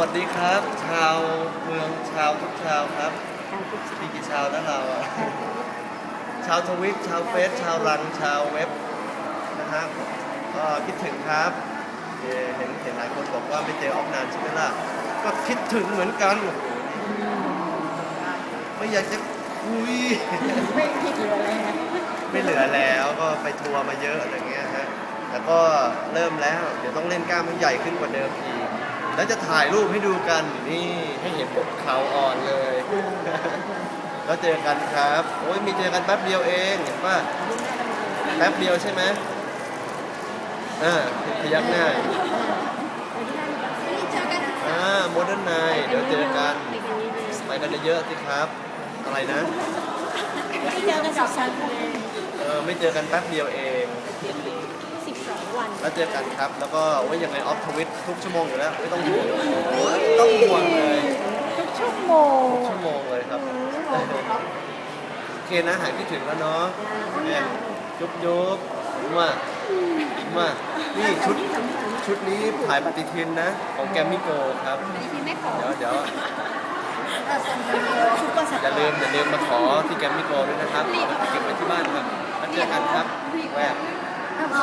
วัสดีครับ ชาวเมืองชาวทุกชาวครับการทุกชามีกี่ชาวนะเราอะชาวทวิตชาวเฟซชาวรังชาวเว็บนะครับก็คิดถึงครับเอ่อเห็นเห็นหลายคนบอกว่าไม่เจอออฟนานใช่ไหมล่ะก็คิดถึงเหมือนกันไม่อยากจะคุยไม่ผิดเลยนะไม่เหลือแล้วก็ไปทัวร์มาเยอะอะไรเงี้ยฮะแต่ก็เริ่มแล้ว เดี๋ยวต้องเล่นกล้ามให้ใหญ่ขึ้นกว่าเดิมอีก แล้วจะถ่ายรูปให้ดูกันนี่ให้เห็นพวกเขาอ่อนเลย แล้วเจอกันครับโอ้ยมีเจอกันแป๊บเดียวเองเห็นป่ะแป๊บเดียวใช่ไหมอ่าพยักหน้าอ่าโมเดิร์นไนเดี๋ยวเจอกันไปกันเยอะๆสิครับ อะไรนะ ไม่เจอกันสิบสองวันเออไม่เจอกันแป๊บเดียวเองสิบสอง วัน แล้วเจอกันครับ แล้วก็ไว้ยังไงออฟทวิตทุกชั่วโมงอยู่แล้ว ไม่ต้องห่วงไม่ต้องห่วงเลยทุกชั่วโมงทุกชั่วโมงเลยครับ โอเคนะหายคิดถึงแล้วเนาะเนี่ยยุบยุบมามานี่ชุดชุดนี้ถ่ายปฏิทินนะ ของแกมมิโกครับที่ไม่ขอเดี๋ยวเดี๋ยวซุปเปอร์สอย่าตาลืมร์อย่าลืมมาขอที่แกมมิโกด้วยนะครับเอาไปเก็บไว้ที่บ้านครับแล้วเจอกันครับแวบ